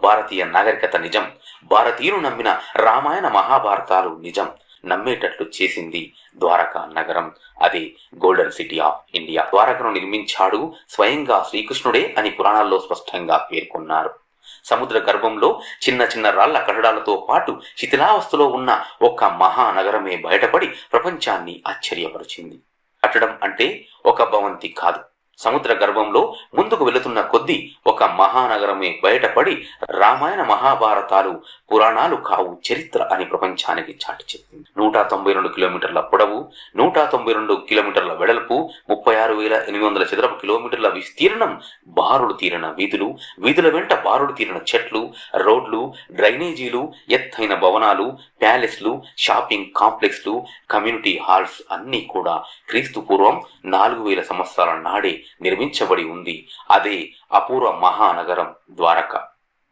భారతీయ నాగరికత నిజం. భారతీయులు నమ్మిన రామాయణ మహాభారతాలు నిజం. నమ్మేటట్లు చేసింది ద్వారకా నగరం. అది గోల్డెన్ సిటీ ఆఫ్ ఇండియా. ద్వారకను నిర్మించాడు స్వయంగా శ్రీకృష్ణుడే అని పురాణాల్లో స్పష్టంగా పేర్కొన్నారు. సముద్ర గర్భంలో చిన్న చిన్న రాళ్ళ కట్టడాలతో పాటు శిథిలావస్థలో ఉన్న ఒక మహానగరమే బయటపడి ప్రపంచాన్ని ఆశ్చర్యపరిచింది. కట్టడం అంటే ఒక భవంతి కాదు. సముద్ర గర్భంలో ముందుకు వెళుతున్న కొద్దీ ఒక మహానగరమే బయటపడి రామాయణ మహాభారతాలు పురాణాలు కావు చరిత్ర అని ప్రపంచానికి చాటి చెప్పింది. నూట తొంభై రెండు కిలోమీటర్ల పొడవు నూట తొంభై రెండు కిలోమీటర్ల వెడల్పు ముప్పై ఆరు వేల ఎనిమిది వందల చదరపు కిలోమీటర్ల విస్తీర్ణం బారులు తీరిన వీధులు వీధుల వెంట బారులు తీరిన చెట్లు రోడ్లు డ్రైనేజీలు ఎత్తైన భవనాలు ప్యాలెస్లు షాపింగ్ కాంప్లెక్స్లు కమ్యూనిటీ హాల్స్ అన్నీ కూడా క్రీస్తు పూర్వం నాలుగు వేల సంవత్సరాల నాడే నిర్మించబడి ఉంది. అదే అపూర్వ మహానగరం ద్వారక.